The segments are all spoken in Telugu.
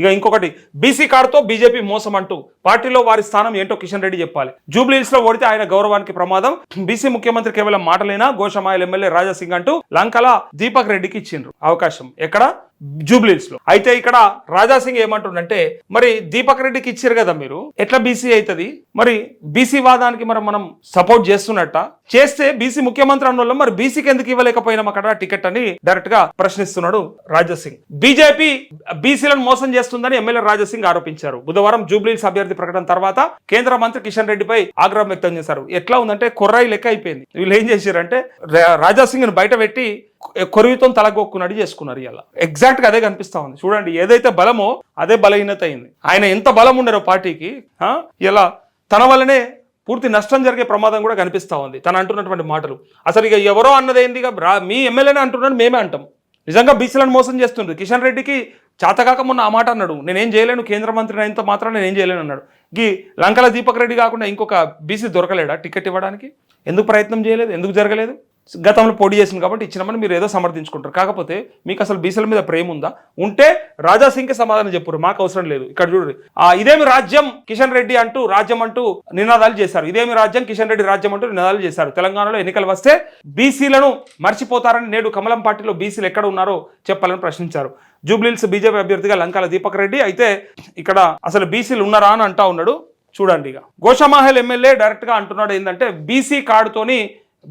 ఇక ఇంకొకటి బీసీ కార్డుతో బీజేపీ మోసం అంటూ పార్టీలో వారి స్థానం ఏంటో కిషన్ రెడ్డి చెప్పాలి. జూబ్లీహిల్స్లో ఓడితే ఆయన గౌరవానికి ప్రమాదం. బీసీ ముఖ్యమంత్రి కేవలం మాటలేనా? గోషమాయల్ ఎమ్మెల్యే రాజాసింగ్ అంటూ లంకల దీపక్ రెడ్డికి ఇచ్చిండ్రు. అవకాశం ఎక్కడ? జూబ్లీహిల్స్లో అయితే ఇక్కడ రాజాసింగ్ ఏమంటుండంటే మరి దీపక్ రెడ్డికి ఇచ్చారు కదా మీరు? ఎట్లా బీసీ అవుతుంది మరి బీసీ వాదానికి మరి మనం సపోర్ట్ చేస్తున్నట్ట? చేస్తే బీసీ ముఖ్యమంత్రి అన్న మరి బీసీకి ఎందుకు ఇవ్వలేకపోయినాం అక్కడ టికెట్ అని డైరెక్ట్గా ప్రశ్నిస్తున్నాడు రాజాసింగ్ బీజేపీ బీసీలను మోసం చేస్తుందని ఎమ్మెల్యే రాజాసింగ్ ఆరోపించారు. బుధవారం జూబ్లీహిల్స్ అభ్యర్థి ప్రకటన తర్వాత కేంద్ర మంత్రి కిషన్ రెడ్డిపై ఆగ్రహం వ్యక్తం చేశారు. ఎట్లా ఉందంటే కొర్రాయి లెక్క అయిపోయింది. వీళ్ళు ఏం చేశారంటే రా- రాజాసింగ్ని బయట పెట్టి కొరివితో అడిగి చేసుకున్నారు ఇలా ఎగ్జాక్ట్గా అదే కనిపిస్తా ఉంది. చూడండి ఏదైతే బలమో అదే బలహీనత అయింది. ఆయన ఎంత బలం ఉండరో పార్టీకి ఇలా తన వల్లనే పూర్తి నష్టం జరిగే ప్రమాదం కూడా కనిపిస్తా ఉంది. తను అంటున్నటువంటి మాటలు. అసలు ఇక ఎవరో అన్నదేంది ఇక రా- మీ ఎమ్మెల్యేనే అంటున్నాడు మేమే అంటాం. నిజంగా బీసీలను మోసం చేస్తుండ్రు. కిషన్ రెడ్డికి చాతకాక మొన్న ఆ మాట అన్నాడు. నేనేం చేయలేను కేంద్ర మంత్రి అయినంత మాత్రం నేనేం చేయలేను అన్నాడు. గీ లంకల దీపక్ రెడ్డి కాకుండా ఇంకొక బీసీ దొరకలేడా టికెట్ ఇవ్వడానికి? ఎందుకు ప్రయత్నం చేయలేదు? ఎందుకు జరగలేదు? గతంలో పోటీ చేసింది కాబట్టి ఇచ్చినామని మీరు ఏదో సమర్థించుకుంటారు. కాకపోతే మీకు అసలు బీసీల మీద ప్రేమ ఉందా? ఉంటే రాజా సింగ్కి సమాధానం చెప్పురు మాకు అవసరం లేదు. ఇక్కడ చూడండి. ఆ ఇదేమి రాజ్యం కిషన్ రెడ్డి అంటూ రాజ్యం అంటూ నినాదాలు చేశారు. ఇదేమి రాజ్యం కిషన్ రెడ్డి రాజ్యం అంటూ నినాదాలు చేశారు. తెలంగాణలో ఎన్నికలు వస్తే బీసీలను మర్చిపోతారని నేడు కమలం పార్టీలో బీసీలు ఎక్కడ ఉన్నారో చెప్పాలని ప్రశ్నించారు. జూబ్లీల్స్ బీజేపీ అభ్యర్థిగా లంకాల దీపక్ రెడ్డి. అయితే ఇక్కడ అసలు బీసీలు ఉన్నారా అని అంటా ఉన్నాడు. చూడండి ఇక. గోషామాహల్ ఎమ్మెల్యే డైరెక్ట్గా అంటున్నాడు ఏంటంటే బీసీ కార్డుతోని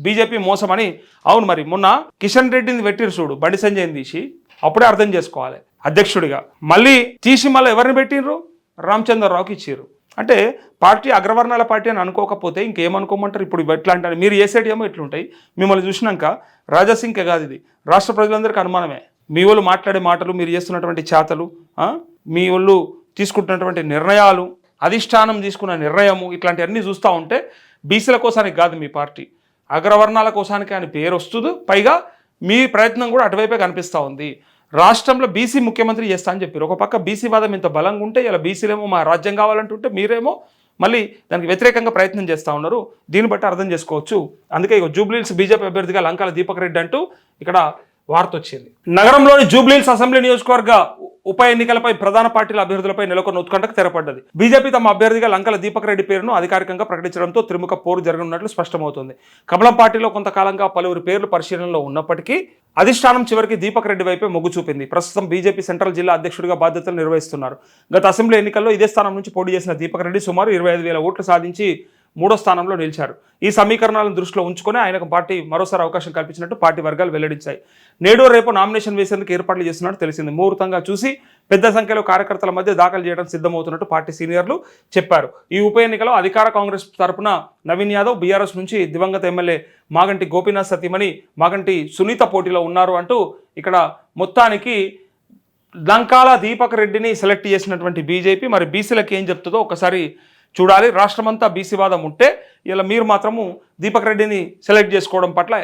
బీజేపీ మోసమని. అవును మరి మొన్న కిషన్ రెడ్డిని పెట్టిరు చూడు బండి సంజయ్ని తీసి. అప్పుడే అర్థం చేసుకోవాలి అధ్యక్షుడిగా. మళ్ళీ తీసి మళ్ళీ ఎవరిని పెట్టిండ్రు రామచంద్రరావుకి ఇచ్చిర్రు. అంటే పార్టీ అగ్రవర్ణాల పార్టీ అని అనుకోకపోతే ఇంకేమనుకోమంటారు? ఇప్పుడు ఎట్లా అంటారు? మీరు చేసేటి ఏమో ఎట్లుంటాయి? మిమ్మల్ని చూసినాక రాజాసింగ్కే కాదు ఇది. రాష్ట్ర ప్రజలందరికీ అనుమానమే. మీ వాళ్ళు మాట్లాడే మాటలు మీరు చేస్తున్నటువంటి చేతలు మీ వాళ్ళు తీసుకుంటున్నటువంటి నిర్ణయాలు అధిష్టానం తీసుకున్న నిర్ణయము ఇట్లాంటివన్నీ చూస్తూ ఉంటే బీసీల కోసానికి కాదు మీ పార్టీ. అగ్రవర్ణాల కోసానికి అని పేరు వస్తుంది. పైగా మీ ప్రయత్నం కూడా అటువైపే కనిపిస్తూ ఉంది. రాష్ట్రంలో బీసీ ముఖ్యమంత్రి చేస్తా అని చెప్పారు. ఒక పక్క బీసీ వాదం ఇంత బలంగా ఉంటే ఇలా బీసీలేమో మా రాజ్యం కావాలంటుంటే మీరేమో మళ్ళీ దానికి వ్యతిరేకంగా ప్రయత్నం చేస్తూ ఉన్నారు. దీన్ని బట్టి అర్థం చేసుకోవచ్చు. అందుకే ఇక జూబ్లీహిల్స్ బీజేపీ అభ్యర్థిగా లంకాల దీపక్ రెడ్డి అంటూ ఇక్కడ వార్త వచ్చింది. నగరంలోని జూబ్లీల్స్ అసెంబ్లీ నియోజకవర్గ ఉప ఎన్నికలపై ప్రధాన పార్టీల అభ్యర్థులపై నెలకొన్న ఉత్కంఠకు తెరపడ్డది. బీజేపీ తమ అభ్యర్థిగా లంకల దీపక్ రెడ్డి పేరును అధికారికంగా ప్రకటించడంతో త్రిముఖ పోరు జరగనున్నట్లు స్పష్టమవుతుంది. కమలం పార్టీలో కొంతకాలంగా పలువురు పేర్లు పరిశీలనలో ఉన్నప్పటికీ అధిష్టానం చివరికి దీపక్ రెడ్డి వైపే మొగ్గు చూపింది. ప్రస్తుతం బీజేపీ సెంట్రల్ జిల్లా అధ్యక్షుడిగా బాధ్యతలు నిర్వహిస్తున్నారు. గత అసెంబ్లీ ఎన్నికల్లో ఇదే స్థానం నుంచి పోటీ చేసిన దీపక్ రెడ్డి సుమారు ఇరవై ఐదు వేల ఓట్లు సాధించి మూడో స్థానంలో నిలిచారు. ఈ సమీకరణాలను దృష్టిలో ఉంచుకొని ఆయనకు పార్టీ మరోసారి అవకాశం కల్పించినట్టు పార్టీ వర్గాలు వెల్లడించాయి. నేడు రేపు నామినేషన్ వేసేందుకు ఏర్పాట్లు చేస్తున్నట్టు తెలిసింది. ముహూర్తంగా చూసి పెద్ద సంఖ్యలో కార్యకర్తల మధ్య దాఖలు చేయడం సిద్ధమవుతున్నట్టు పార్టీ సీనియర్లు చెప్పారు. ఈ ఉప ఎన్నికలో అధికార కాంగ్రెస్ తరపున నవీన్ యాదవ్ బీఆర్ఎస్ నుంచి దివంగత ఎమ్మెల్యే మాగంటి గోపీనాథ్ సతీమణి మాగంటి సునీత పోటీలో ఉన్నారు అంటూ ఇక్కడ మొత్తానికి లంకాల దీపక్ రెడ్డిని సెలెక్ట్ చేసినటువంటి బీజేపీ. మరి బీసీలకు ఏం చెప్తుందో ఒకసారి చూడాలి. రాష్ట్రమంతా బీసీ వాదం ఉంటే ఇలా మీరు మాత్రము దీపక్ రెడ్డిని సెలెక్ట్ చేసుకోవడం పట్ల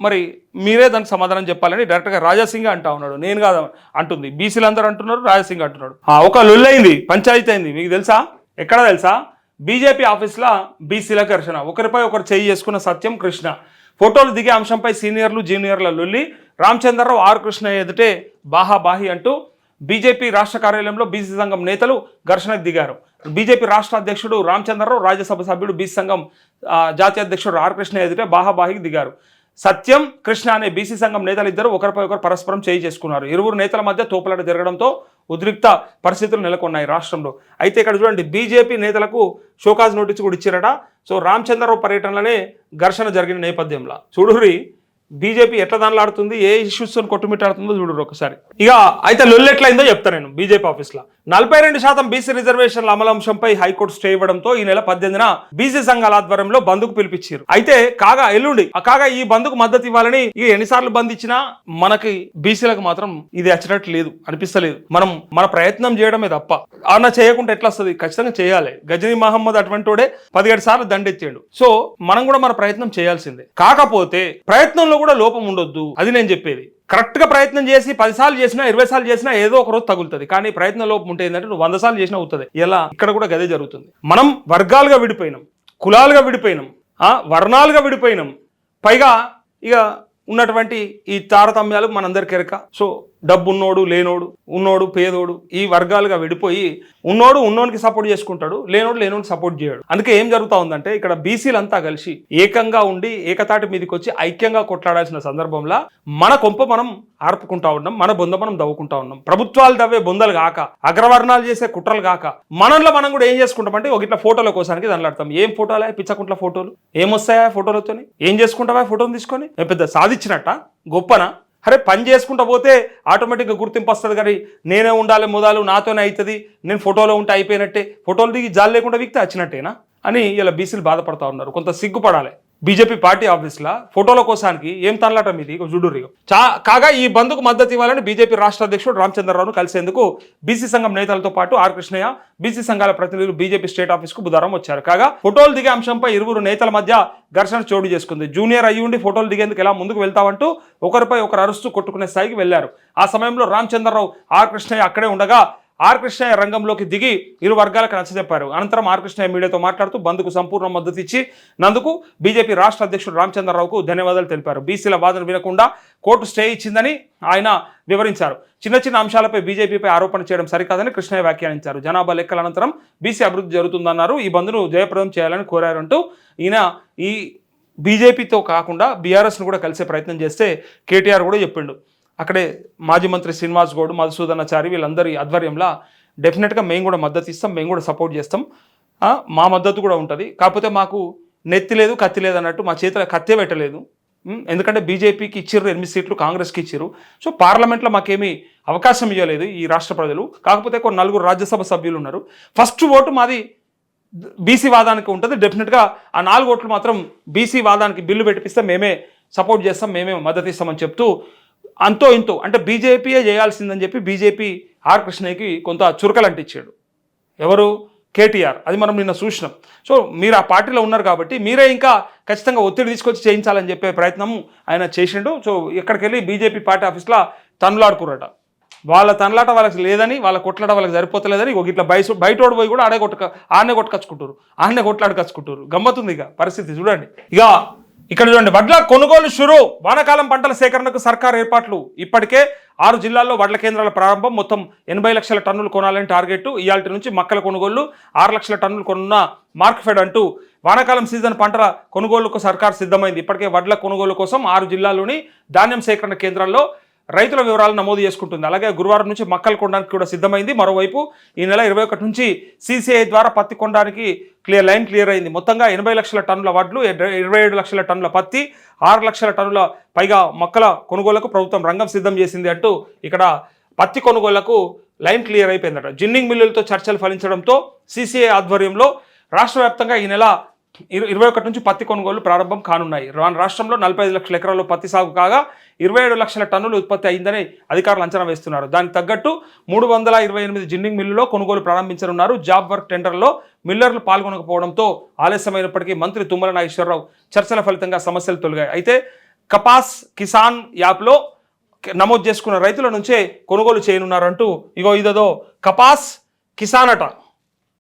మరి మీరే దానికి సమాధానం చెప్పాలని డైరెక్ట్గా రాజాసింగ్ అంటా ఉన్నాడు. నేను కాదు అంటుంది. బీసీలు అందరూ అంటున్నారు రాజాసింగ్ అంటున్నాడు. ఒక లొల్లైంది పంచాయతీ అయింది. మీకు తెలుసా? ఎక్కడ తెలుసా? బీజేపీ ఆఫీస్లో బీసీల ఘర్షణ. ఒకరిపై ఒకరు చేయి చేసుకున్న సత్యం కృష్ణ. ఫోటోలు దిగే అంశంపై సీనియర్లు జూనియర్ల లొల్లి. రామచంద్రరావు ఆర్ కృష్ణ ఎదుటే బాహా బాహి అంటూ బీజేపీ రాష్ట్ర కార్యాలయంలో బీసీ సంఘం నేతలు ఘర్షణకు దిగారు. బీజేపీ రాష్ట్ర అధ్యక్షుడు రామచంద్రరావు రాజ్యసభ సభ్యుడు బీసీ సంఘం జాతీయ అధ్యక్షుడు ఆర్ కృష్ణ ఎదుటే బాహాబాహికి దిగారు. సత్యం కృష్ణ అనే బీసీ సంఘం నేతలు ఇద్దరు ఒకరిపై ఒకరు పరస్పరం చేయి చేసుకున్నారు. ఇరువురు నేతల మధ్య తోపులాట జరగడంతో ఉద్రిక్త పరిస్థితులు నెలకొన్నాయి రాష్ట్రంలో. అయితే ఇక్కడ చూడండి బీజేపీ నేతలకు షోకాజ్ నోటీసు కూడా ఇచ్చారట. సో రామచంద్రరావు పర్యటనలోనే ఘర్షణ జరిగిన నేపథ్యంలో. చూడురి బీజేపీ ఎట్లా దానిలాడుతుంది ఏ ఇష్యూస్ కొట్టుమిట్టాడుతుందో చూడరు ఒకసారి. ఇక అయితే లొల్లు ఎట్లయిందో చెప్తా నేను బీజేపీ ఆఫీస్లో. నలభై రెండు శాతం బీసీ రిజర్వేషన్ల అమలు అంశంపై హైకోర్టు స్టే ఇవ్వడంతో ఈ నెల పద్దెనిమిదిన బీసీ సంఘాల ఆధ్వర్యంలో బంద్కు పిలిపించారు. అయితే కాగా ఎల్లుండి కాగా ఈ బంద్కు మద్దతు ఇవ్వాలని ఇక ఎన్నిసార్లు బంద్ ఇచ్చినా మనకి బీసీలకు మాత్రం ఇది అచ్చినట్టు లేదు అనిపిస్తలేదు. మనం మన ప్రయత్నం చేయడమే తప్ప. అన్న చేయకుండా ఎట్లా వస్తుంది? ఖచ్చితంగా చేయాలి. గజనీ మహమ్మద్ అటువంటి వాడే పదిహేడు సార్లు దండెత్తాడు. సో మనం కూడా మన ప్రయత్నం చేయాల్సిందే. కాకపోతే ప్రయత్నంలో కూడా లోపం ఉండొద్దు. అది నేను చెప్పేది. కరెక్ట్గా ప్రయత్నం చేసి పది సార్లు చేసినా ఇరవై సార్లు చేసినా ఏదో ఒక రోజు తగులుతుంది. కానీ ప్రయత్న లోపం ఉంటే ఏంటంటే నువ్వు వంద సార్లు చేసినా అవుతుంది. ఇలా ఇక్కడ కూడా గదే జరుగుతుంది. మనం వర్గాలుగా విడిపోయినాం. కులాలుగా విడిపోయినాం. ఆ, వర్ణాలుగా విడిపోయినాం. పైగా ఇక ఉన్నటువంటి ఈ తారతమ్యాలు మనందరికీ ఎరక సో డబ్బు ఉన్నోడు లేనోడు ఉన్నోడు పేదోడు ఈ వర్గాలుగా విడిపోయి ఉన్నోడు ఉన్నోనికి సపోర్ట్ చేసుకుంటాడు లేనోడు లేనోడికి సపోర్ట్ చేయడు. అందుకే ఏం జరుగుతా ఉందంటే ఇక్కడ బీసీలంతా కలిసి ఏకంగా ఉండి ఏకతాటి మీదకి వచ్చి ఐక్యంగా కొట్లాడాల్సిన సందర్భంలో మన కొంప మనం ఆర్పుకుంటా ఉన్నాం మన బొంద మనం దవ్వుకుంటా ఉన్నాం. ప్రభుత్వాలు దవ్వే బొందలు కాక అగ్రవర్ణాలు చేసే కుట్రలు కాక మనలో మనం కూడా ఏం చేసుకుంటామంటే ఒక ఇట్లా ఫోటోల కోసానికి దానిలాడతాం. ఏం ఫోటోలే? పిచ్చకుంట్ల ఫోటోలు? ఏమొస్తాయా ఫోటోలతో ఏం చేసుకుంటావా ఫోటోలు తీసుకొని? పెద్ద సాధి సాధించినట్ట గొప్పనా? అరే పని చేసుకుంటా పోతే ఆటోమేటిక్గా గుర్తింపు వస్తుంది కానీ నేనే ఉండాలి మొదలు నాతోనే అవుతుంది నేను ఫోటోలో ఉంటే అయిపోయినట్టే ఫోటోలు దిగి జాలి లేకుండా వ్యక్తి వచ్చినట్టేనా? అని ఇలా బీసీలు బాధపడతా ఉన్నారు. కొంత సిగ్గుపడాలి. బీజేపీ పార్టీ ఆఫీస్లో ఫోటోల కోసానికి ఏం తనలాటం ఇది? ఇక చూడుర్రి చా కాగా ఈ బంద్కు మద్దతు ఇవ్వాలని బీజేపీ రాష్ట్ర అధ్యక్షుడు రామచంద్రరావును కలిసేందుకు బీసీ సంఘం నేతలతో పాటు ఆర్ కృష్ణయ్య బీసీ సంఘాల ప్రతినిధులు బీజేపీ స్టేట్ ఆఫీస్కు బుధవారం వచ్చారు. కాగా ఫోటోలు దిగే అంశంపై ఇరువురు నేతల మధ్య ఘర్షణ చోటు చేసుకుంది. జూనియర్ అయ్యి ఉండి ఫోటోలు దిగేందుకు ఎలా ముందుకు వెళ్తామంటూ ఒకరిపై ఒకరు అరుస్తూ కొట్టుకునే స్థాయికి వెళ్ళారు ఆ సమయంలో రామచంద్రరావు ఆర్ కృష్ణయ్య అక్కడే ఉండగా ఆర్ కృష్ణయ్య రంగంలోకి దిగి ఇరు వర్గాలకు నచ్చజెప్పారు అనంతరం ఆర్ కృష్ణయ్య మీడియాతో మాట్లాడుతూ బంద్కు సంపూర్ణ మద్దతు ఇచ్చి నందుకు బీజేపీ రాష్ట్ర అధ్యక్షుడు రామచంద్రరావుకు ధన్యవాదాలు తెలిపారు. బీసీల వాదన వినకుండా కోర్టు స్టే ఇచ్చిందని ఆయన వివరించారు. చిన్న చిన్న అంశాలపై బీజేపీపై ఆరోపణ చేయడం సరికాదని కృష్ణయ్య వ్యాఖ్యానించారు. జనాభా లెక్కల అనంతరం బీసీ అభివృద్ధి జరుగుతుందన్నారు. ఈ బంద్ను జయప్రదం చేయాలని కోరారంటూ ఈయన ఈ బీజేపీతో కాకుండా బీఆర్ఎస్ను కూడా కలిసే ప్రయత్నం చేస్తే కేటీఆర్ కూడా చెప్పిండు. అక్కడే మాజీ మంత్రి శ్రీనివాస్ గౌడ్ మధుసూదనాచారి వీళ్ళందరి ఆధ్వర్యంలో డెఫినెట్గా మేము కూడా మద్దతు ఇస్తాం మేము కూడా సపోర్ట్ చేస్తాం. మా మద్దతు కూడా ఉంటుంది. కాకపోతే మాకు నెత్తి లేదు కత్తి లేదు అన్నట్టు మా చేతిలో కత్తే పెట్టలేదు. ఎందుకంటే బీజేపీకి ఇచ్చిర్రు ఎనిమిది సీట్లు కాంగ్రెస్కి ఇచ్చిర్రు. సో పార్లమెంట్లో మాకేమీ అవకాశం ఇవ్వలేదు ఈ రాష్ట్ర ప్రజలు. కాకపోతే కొన్ని నలుగురు రాజ్యసభ సభ్యులు ఉన్నారు. ఫస్ట్ ఓటు మాది బీసీ వాదానికి ఉంటుంది. డెఫినెట్గా ఆ నాలుగు ఓట్లు మాత్రం బీసీ వాదానికి బిల్లు పెట్టిపిస్తే మేమే సపోర్ట్ చేస్తాం మేమే మద్దతు ఇస్తామని చెప్తూ అంతో ఇంతో అంటే బీజేపీయే చేయాల్సిందని చెప్పి బీజేపీ ఆర్ కృష్ణయ్యకి కొంత చురకలు అంటించాడు ఎవరు? కేటీఆర్. అది మనం నిన్న చూసినాం. సో మీరు ఆ పార్టీలో ఉన్నారు కాబట్టి మీరే ఇంకా ఖచ్చితంగా ఒత్తిడి తీసుకొచ్చి చేయించాలని చెప్పే ప్రయత్నం ఆయన చేసిండు. సో ఇక్కడికి వెళ్ళి బీజేపీ పార్టీ ఆఫీస్లో తన్నులాడుకురట వాళ్ళ తనలాట వాళ్ళకి లేదని వాళ్ళ కొట్లాట వాళ్ళకి సరిపోతలేదని ఒక ఇట్లా బయట బయటోడు పోయి కూడా ఆడే కొట్టుక ఆడనే కొట్టుకచ్చుకుంటారు. ఆడనే కొట్లాడుకచ్చుకుంటారు. గమ్మతుంది ఇక పరిస్థితి. చూడండి. ఇక ఇక్కడ చూడండి వడ్ల కొనుగోలు షురు. వానాకాలం పంటల సేకరణకు సర్కార్ ఏర్పాట్లు. ఇప్పటికే ఆరు జిల్లాల్లో వడ్ల కేంద్రాల ప్రారంభం. మొత్తం ఎనభై లక్షల టన్నులు కొనాలని టార్గెట్ ఇయాల్టి నుంచి మక్కల కొనుగోళ్ళు ఆరు లక్షల టన్నులు కొనున్న మార్క్ఫెడ్ అంటూ వానాకాలం సీజన్ పంటల కొనుగోలుకు సర్కార్ సిద్ధమైంది. ఇప్పటికే వడ్ల కొనుగోలు కోసం ఆరు జిల్లాల్లోని ధాన్యం సేకరణ కేంద్రాల్లో రైతుల వివరాలు నమోదు చేసుకుంటుంది. అలాగే గురువారం నుంచి మక్కలు కొనడానికి కూడా సిద్ధమైంది. మరోవైపు ఈ నెల ఇరవై ఒకటి నుంచి సీసీఐ ద్వారా పత్తి కొనడానికి క్లియర్ లైన్ క్లియర్ అయింది. మొత్తంగా ఎనభై లక్షల టన్నుల వడ్లు ఇరవై ఏడు లక్షల టన్నుల పత్తి ఆరు లక్షల టన్నుల పైగా మొక్కల కొనుగోలకు ప్రభుత్వం రంగం సిద్ధం చేసింది అంటూ ఇక్కడ పత్తి కొనుగోళ్ళకు లైన్ క్లియర్ అయిపోయిందట. జిన్నింగ్ మిల్లులతో చర్చలు ఫలించడంతో సీసీఐ ఆధ్వర్యంలో రాష్ట్ర వ్యాప్తంగా ఈ నెల ఇరవై ఒకటి నుంచి పత్తి కొనుగోలు ప్రారంభం కానున్నాయి. రాష్ట్రంలో నలభై ఐదు లక్షల ఎకరాల్లో పత్తి సాగు కాగా ఇరవై ఏడు లక్షల టన్నులు ఉత్పత్తి అయిందని అధికారులు అంచనా వేస్తున్నారు. దానికి తగ్గట్టు మూడు వందల ఇరవై ఎనిమిది జిన్నింగ్ మిల్లులో కొనుగోలు ప్రారంభించనున్నారు. జాబ్ వర్క్ టెండర్లో మిల్లర్లు పాల్గొనకపోవడంతో ఆలస్యమైనప్పటికీ మంత్రి తుమ్మల నాగేశ్వరరావు చర్చల ఫలితంగా సమస్యలు తొలగాయి. అయితే కపాస్ కిసాన్ యాప్లో నమోదు చేసుకున్న రైతుల నుంచే కొనుగోలు చేయనున్నారంటూ ఇగో ఇదేదో కపాస్ కిసాన్ అట.